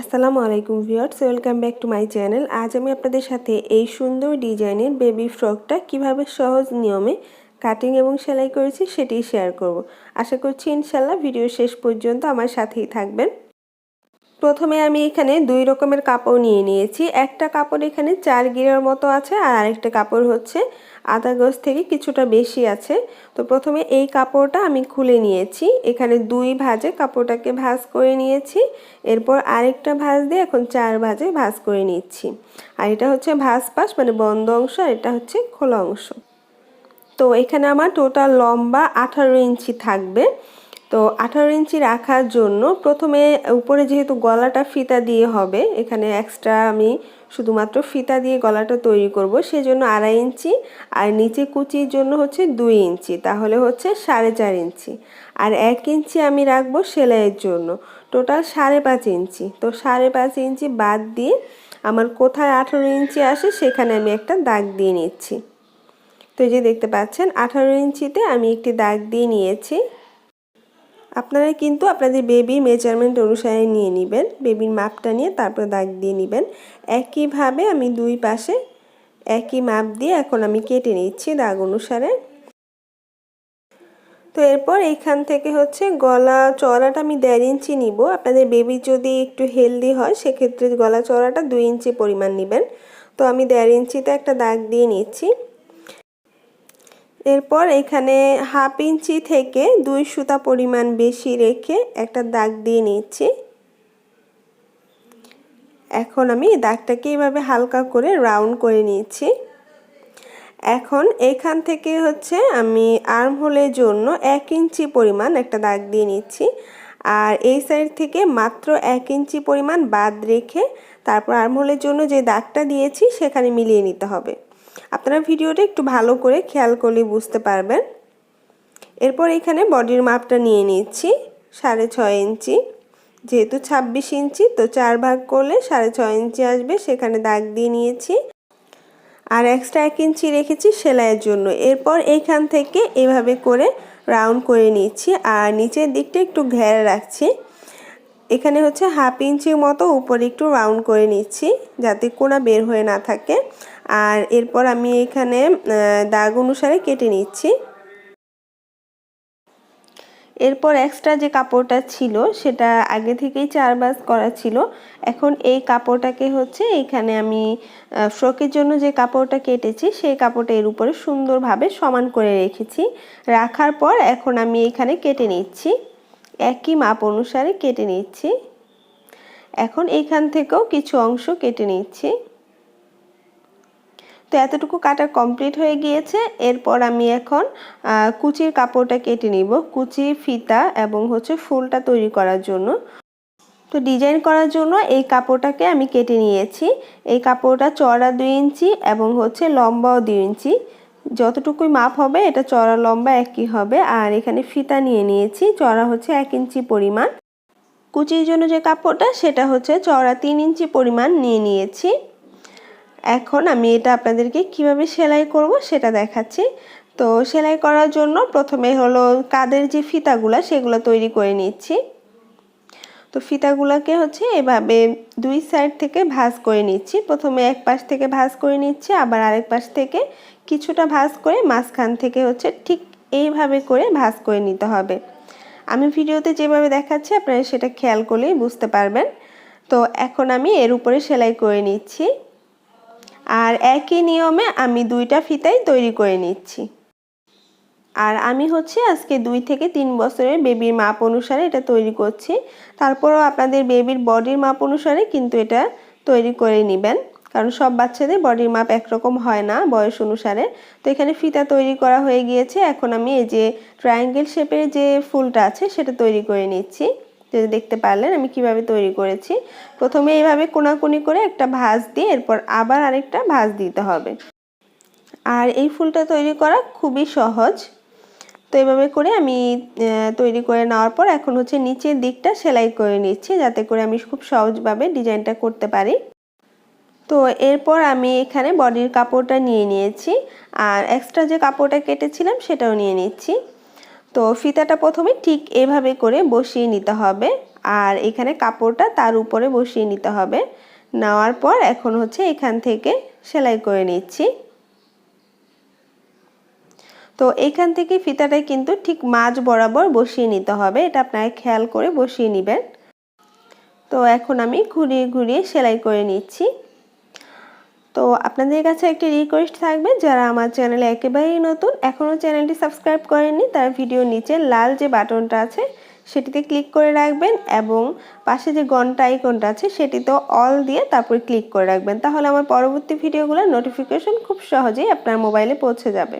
আসসালামু আলাইকুম viewers, welcome back to my channel. আজ আমি আপনাদের সাথে এই সুন্দর ডিজাইনের বেবি ফ্রকটা কীভাবে সহজ নিয়মে কাটিং এবং সেলাই করেছি সেটি শেয়ার করব। আশা করছি ইনশাল্লাহ ভিডিও শেষ পর্যন্ত আমার সাথেই থাকবেন। প্রথমে আমি এখানে দুই রকমের কাপড় নিয়ে নিয়েছি। একটা কাপড় এখানে চার গিরার মতো আছে আর আরেকটা কাপড় হচ্ছে আধা গজ থেকে কিছুটা বেশি আছে। তো প্রথমে এই কাপড়টা আমি খুলে নিয়েছি। এখানে দুই ভাজে কাপড়টাকে ভাজ করে নিয়েছি। এরপর আরেকটা ভাজ দিয়ে এখন চার ভাজে ভাজ করে নিচ্ছি। আর এটা হচ্ছে ভাজ পাশ মানে বন্ধ অংশ, আর এটা হচ্ছে খোলা অংশ। তো এখানে আমার টোটাল লম্বা আঠারো ইঞ্চি থাকবে। তো আঠারো ইঞ্চি রাখার জন্য প্রথমে উপরে যেহেতু গলাটা ফিতা দিয়ে হবে, এখানে এক্সট্রা আমি শুধুমাত্র ফিতা দিয়ে গলাটা তৈরি করব, সেজন্য আড়াই ইঞ্চি আর নিচে কুচির জন্য হচ্ছে দুই ইঞ্চি, তাহলে হচ্ছে সাড়ে চার ইঞ্চি। আর এক ইঞ্চি আমি রাখব সেলাইয়ের জন্য টোটাল সাড়ে পাঁচ ইঞ্চি। তো সাড়ে পাঁচ ইঞ্চি বাদ দিয়ে আমার কোথায় আঠারো ইঞ্চি আসে সেখানে আমি একটা দাগ দিয়ে নিচ্ছি। তো এই যে দেখতে পাচ্ছেন, আঠারো ইঞ্চিতে আমি একটি দাগ দিয়ে নিয়েছি। আপনারা কিন্তু আপনাদের বেবির মেজারমেন্ট অনুসারে নিয়ে নেবেন। বেবির মাপটা নিয়ে তারপর দাগ দিয়ে নেবেন। একইভাবে আমি দুই পাশে একই মাপ দিয়ে এখন আমি কেটে নিচ্ছি দাগ অনুসারে। তো এরপর এখান থেকে হচ্ছে গলা চড়াটা আমি দেড় ইঞ্চি নিব। আপনাদের বেবি যদি একটু হেলদি হয়, সেক্ষেত্রে গলা চড়াটা দুই ইঞ্চি পরিমাণ নেবেন। তো আমি দেড় ইঞ্চিতে একটা দাগ দিয়ে নিচ্ছি। এরপর এখানে হাফ ইঞ্চি থেকে দুই সুতা পরিমাণ বেশি রেখে একটা দাগ দিয়ে নিচ্ছি এখন আমি দাগটাকে এইভাবে হালকা করে রাউন্ড করে নিচ্ছি এখন এখান থেকে হচ্ছে আমি আর্ম হোলের জন্য এক ইঞ্চি পরিমাণ একটা দাগ দিয়ে নিচ্ছি আর এই সাইড থেকে মাত্র এক ইঞ্চি পরিমাণ বাদ রেখে তারপর আর্ম হোলের জন্য যে দাগটা দিয়েছি সেখানে মিলিয়ে নিতে হবে। আপনারা ভিডিওটা একটু ভালো করে খেয়াল করলে বুঝতে পারবেন। এরপর এখানে বডির মাপটা নিয়ে নিচ্ছি, সাড়ে ছয় ইঞ্চি। যেহেতু ছাব্বিশ ইঞ্চি, তো চার ভাগ করলে সাড়ে ছয় ইঞ্চি আসবে, সেখানে দাগ দিয়ে নিয়েছি। আর এক্সট্রা এক ইঞ্চি রেখেছি সেলাইয়ের জন্য। এরপর এইখান থেকে এভাবে করে রাউন্ড করে নিচ্ছি। আর নিচের দিকটা একটু ঘেরা রাখছি। এখানে হচ্ছে হাফ ইঞ্চির মতো উপরে একটু রাউন্ড করে নিচ্ছি, যাতে কোনা বের হয়ে না থাকে। আর এরপর আমি এখানে দাগ অনুসারে কেটে নিচ্ছি। এরপর এক্সট্রা যে কাপড়টা ছিল, সেটা আগে থেকেই চার বাস করা ছিল। এখন এই কাপড়টাকে হচ্ছে এখানে আমি ফ্রকের জন্য যে কাপড়টা কেটেছি, সেই কাপড়টা এর উপরে সুন্দরভাবে সমান করে রেখেছি। রাখার পর এখন আমি এখানে কেটে নিচ্ছি। একই মাপ অনুসারে কেটে নিচ্ছি। এখন এইখান থেকেও কিছু অংশ কেটে নিচ্ছি। তো এতটুকু কাটা কমপ্লিট হয়ে গিয়েছে। এরপর আমি এখন কুচির কাপড়টা কেটে নিব। কুচি, ফিতা এবং হচ্ছে ফুলটা তৈরি করার জন্য। তো ডিজাইন করার জন্য এই কাপড়টাকে আমি কেটে নিয়েছি। এই কাপড়টা চড়া দুই ইঞ্চি এবং হচ্ছে লম্বাও দুই ইঞ্চি। যতটুকুই মাপ হবে, এটা চড়া লম্বা একই হবে। আর এখানে ফিতা নিয়ে নিয়েছি। চড়া হচ্ছে এক ইঞ্চি পরিমাণ। কুচির জন্য যে কাপড়টা, সেটা হচ্ছে চড়া তিন ইঞ্চি পরিমাণ নিয়ে নিয়েছি। এখন আমি এটা আপনাদেরকে কীভাবে সেলাই করব সেটা দেখাচ্ছি। তো সেলাই করার জন্য প্রথমে হলো কাদের যে ফিতাগুলো সেগুলো তৈরি করে নিচ্ছি। তো ফিতাগুলোকে হচ্ছে এভাবে দুই সাইড থেকে ভাঁজ করে নিচ্ছি। প্রথমে এক পাশ থেকে ভাঁজ করে নিচ্ছি, আবার আরেক পাশ থেকে কিছুটা ভাঁজ করে মাঝখান থেকে হচ্ছে ঠিক এইভাবে করে ভাঁজ করে নিতে হবে। আমি ভিডিওতে যেভাবে দেখাচ্ছি আপনারা সেটা খেয়াল করলেই বুঝতে পারবেন। তো এখন আমি এর উপরে সেলাই করে নিচ্ছি। আর একই নিয়মে আমি দুইটা ফিতাই তৈরি করে নিচ্ছি। আর আমি হচ্ছে আজকে দুই থেকে তিন বছরের বেবির মাপ অনুসারে এটা তৈরি করছি। তারপরও আপনাদের বেবির বডির মাপ অনুসারে কিন্তু এটা তৈরি করে নেবেন। কারণ সব বাচ্চাদের বডির মাপ একরকম হয় না বয়স অনুসারে। তো এখানে ফিতা তৈরি করা হয়ে গিয়েছে। এখন আমি এই যে ট্রায়াঙ্গেল শেপের যে ফুলটা আছে সেটা তৈরি করে নিচ্ছি। যদি দেখতে পারলেন, আমি কীভাবে তৈরি করেছি। প্রথমে এইভাবে কোনাকুনি করে একটা ভাঁজ দিয়ে এরপর আবার আরেকটা ভাঁজ দিতে হবে। আর এই ফুলটা তৈরি করা খুবই সহজ। তো এভাবে করে আমি তৈরি করে নেওয়ার পর এখন হচ্ছে নিচের দিকটা সেলাই করে নিচ্ছি, যাতে করে আমি খুব সহজভাবে ডিজাইনটা করতে পারি। তো এরপর আমি এখানে বডির কাপড়টা নিয়ে নিয়েছি। আর এক্সট্রা যে কাপড়টা কেটেছিলাম সেটাও নিয়ে নিচ্ছি। তো ফিতাটা প্রথমে ঠিক এভাবে করে বসিয়ে নিতে হবে। আর এখানে কাপড়টা তার উপরে বসিয়ে নিতে হবে। নেওয়ার পর এখন হচ্ছে এখান থেকে সেলাই করে নিচ্ছি। তো এখান থেকে ফিতাটা কিন্তু ঠিক মাঝ বরাবর বসিয়ে নিতে হবে। এটা আপনারা খেয়াল করে বসিয়ে নেবেন। তো এখন আমি ঘুরিয়ে ঘুরিয়ে সেলাই করে নিচ্ছি। তো আপনাদের কাছে একটি রিকোয়েস্ট থাকবে, যারা আমার চ্যানেলে একেবারেই নতুন, এখনও চ্যানেলটি সাবস্ক্রাইব করেননি, তার ভিডিও নিচে লাল যে বাটনটা আছে, সেটিতে ক্লিক করে রাখবেন এবং পাশে যে ঘণ্টা আইকনটা আছে সেটিতে অল দিয়ে তারপর ক্লিক করে রাখবেন। তাহলে আমার পরবর্তী ভিডিওগুলোর নোটিফিকেশন খুব সহজেই আপনার মোবাইলে পৌঁছে যাবে।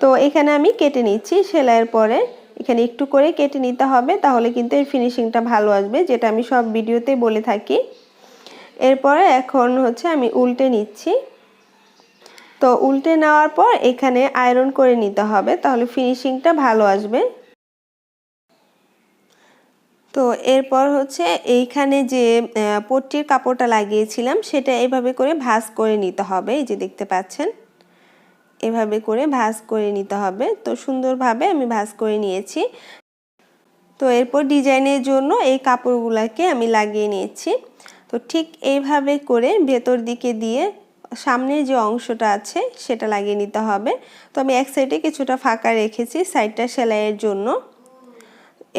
তো এখানে আমি কেটে নিচ্ছি, সেলাইয়ের পরে এখানে একটু করে কেটে নিতে হবে, তাহলে কিন্তু এর ফিনিশিংটা ভালো আসবে, যেটা আমি সব ভিডিওতে বলে থাকি। এরপরে এখন হচ্ছে আমি উল্টে নিচ্ছি। তো উল্টে নেওয়ার পর এখানে আয়রন করে নিতে হবে, তাহলে ফিনিশিংটা ভালো আসবে। তো এরপর হচ্ছে এইখানে যে পট্টির কাপড়টা লাগিয়েছিলাম, সেটা এভাবে করে ভাঁজ করে নিতে হবে, এই যে দেখতে পাচ্ছেন। এভাবে করে ভাঁজ করে নিতে হবে। তো সুন্দরভাবে আমি ভাঁজ করে নিয়েছি। তো এরপর ডিজাইনের জন্য এই কাপড়গুলোকে আমি লাগিয়ে নিয়েছি। তো ঠিক এইভাবে করে ভেতর দিকে দিয়ে সামনের যে অংশটা আছে সেটা লাগিয়ে নিতে হবে। তো আমি এক সাইডে কিছুটা ফাঁকা রেখেছি সাইডটা সেলাইয়ের জন্য।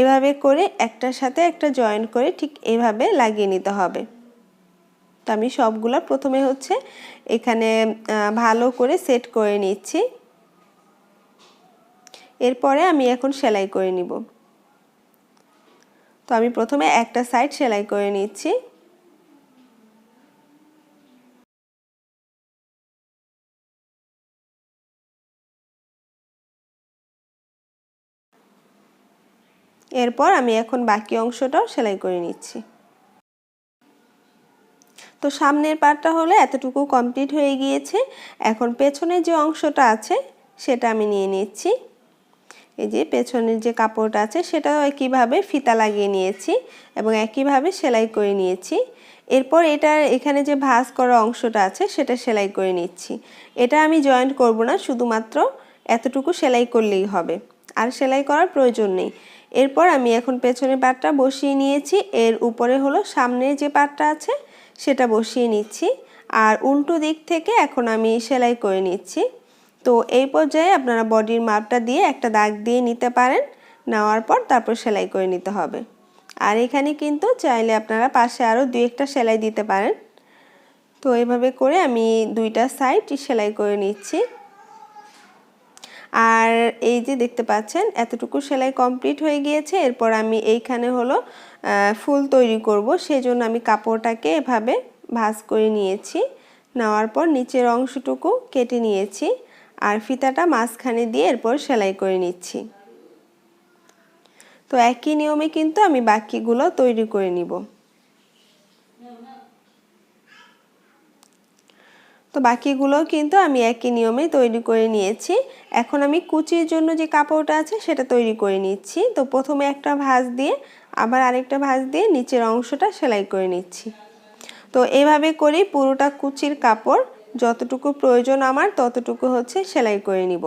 এভাবে করে একটার সাথে একটা জয়েন করে ঠিক এভাবে লাগিয়ে নিতে হবে। তো আমি সবগুলো প্রথমে হচ্ছে এখানে ভালো করে সেট করে নিচ্ছি। এরপরে আমি এখন সেলাই করে নিব। তো আমি প্রথমে একটা সাইড সেলাই করে নিচ্ছি। এরপর আমি এখন বাকি অংশটাও সেলাই করে নিচ্ছি। তো সামনের পার্টটা হলে এতটুকু কমপ্লিট হয়ে গিয়েছে। এখন পেছনের যে অংশটা আছে, সেটা আমি নিয়ে নিচ্ছি। এই যে পেছনের যে কাপড়টা আছে, সেটাও একইভাবে ফিতা লাগিয়ে নিয়েছি এবং একইভাবে সেলাই করে নিয়েছি। এরপর এটা এখানে যে ভাঁজ করা অংশটা আছে, সেটা সেলাই করে নিচ্ছি। এটা আমি জয়েন্ট করব না, শুধুমাত্র এতটুকু সেলাই করলেই হবে। আর সেলাই করার প্রয়োজন নেই। এরপর আমি এখন পেছনের পাটটা বসিয়ে নিয়েছি। এর উপরে হলো সামনের যে পাটটা আছে, সেটা বসিয়ে নিচ্ছি। আর উল্টো দিক থেকে এখন আমি সেলাই করে নিচ্ছি। তো এই পর্যায়ে আপনারা বডির মাপটা দিয়ে একটা দাগ দিয়ে নিতে পারেন। নেওয়ার পর তারপর সেলাই করে নিতে হবে। আর এখানে কিন্তু চাইলে আপনারা পাশে আরও দুই একটা সেলাই দিতে পারেন। তো এভাবে করে আমি দুইটা সাইড সেলাই করে নিচ্ছি। আর এই যে দেখতে পাচ্ছেন, এতটুকু সেলাই কমপ্লিট হয়ে গিয়েছে। এরপর আমি এইখানে হলো ফুল তৈরি করব। সেজন্য আমি কাপড়টাকে এভাবে ভাজ করে নিয়েছি। নেওয়ার পর নিচের অংশটুকু কেটে নিয়েছি আর ফিতাটা মাঝখানে দিয়ে এরপর সেলাই করে নিচ্ছি। তো একই নিয়মে কিন্তু আমি বাকিগুলো তৈরি করে নিব। তো বাকিগুলো কিন্তু আমি একই নিয়মে তৈরি করে নিয়েছি। এখন আমি কুচির জন্য যে কাপড়টা আছে সেটা তৈরি করে নিচ্ছি। তো প্রথমে একটা ভাঁজ দিয়ে, আবার আরেকটা ভাঁজ দিয়ে নিচের অংশটা সেলাই করে নিচ্ছি। তো এভাবে করেই পুরোটা কুচির কাপড় যতটুকু প্রয়োজন আমার ততটুকু হচ্ছে সেলাই করে নিব।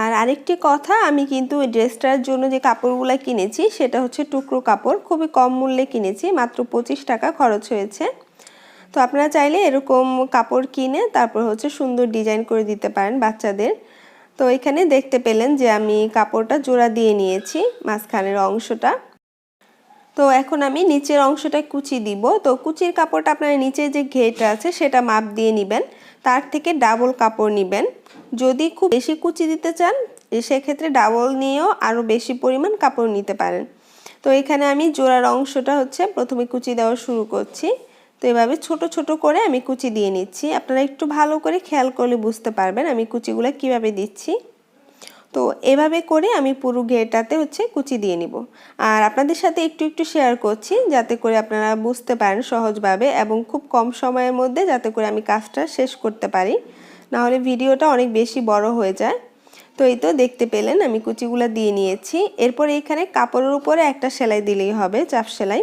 আর আরেকটি কথা, আমি কিন্তু ওই ড্রেসটার জন্য যে কাপড়গুলো কিনেছি সেটা হচ্ছে টুকরো কাপড়। খুবই কম মূল্যে কিনেছি, মাত্র পঁচিশ টাকা খরচ হয়েছে। তো আপনারা চাইলে এরকম কাপড় কিনে তারপর হচ্ছে সুন্দর ডিজাইন করে দিতে পারেন বাচ্চাদের। তো এখানে দেখতে পেলেন যে আমি কাপড়টা জোড়া দিয়ে নিয়েছি, মাঝখানের অংশটা। তো এখন আমি নিচের অংশটা কুচি দিব। তো কুচির কাপড়টা আপনার নিচে যে ঘেটা আছে সেটা মাপ দিয়ে নেবেন। তার থেকে ডাবল কাপড় নেবেন। যদি খুব বেশি কুচি দিতে চান, সেক্ষেত্রে ডাবল নিয়েও আরও বেশি পরিমাণ কাপড় নিতে পারেন। তো এখানে আমি জোড়ার অংশটা হচ্ছে প্রথমে কুচি দেওয়া শুরু করছি। এভাবে ছোট ছোট করে আমি কুচি দিয়ে নিচ্ছি। আপনারা একটু ভালো করে খেয়াল করলে বুঝতে পারবেন আমি কুচিগুলো কীভাবে দিচ্ছি। তো এভাবে করে আমি পুরো ঘেরটাতে হচ্ছে কুচি দিয়ে নিব। আর আপনাদের সাথে একটু একটু শেয়ার করছি যাতে করে আপনারা বুঝতে পারেন সহজভাবে এবং খুব কম সময়ের মধ্যে যাতে করে আমি কাজটা শেষ করতে পারি। নাহলে ভিডিওটা অনেক বেশি বড় হয়ে যায়। তো এই তো দেখতে পেলেন আমি কুচিগুলো দিয়ে নিয়েছি। এরপর এইখানে কাপড়ের উপরে একটা সেলাই দিলেই হবে, চাপ সেলাই।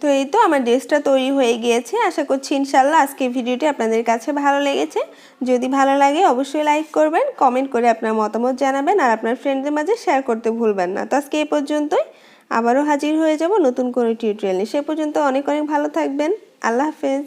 তো এই তো আমার ড্রেসটা তৈরি হয়ে গিয়েছে। আশা করছি ইনশাল্লাহ আজকে ভিডিওটি আপনাদের কাছে ভালো লেগেছে। যদি ভালো লাগে অবশ্যই লাইক করবেন, কমেন্ট করে আপনার মতামত জানাবেন আর আপনার ফ্রেন্ডদের মাঝে শেয়ার করতে ভুলবেন না। তো আজকে এ পর্যন্তই। আবারও হাজির হয়ে যাব নতুন কোনো টিউটোরিয়ালে সে পর্যন্ত অনেক অনেক ভালো থাকবেন। আল্লাহ হাফেজ।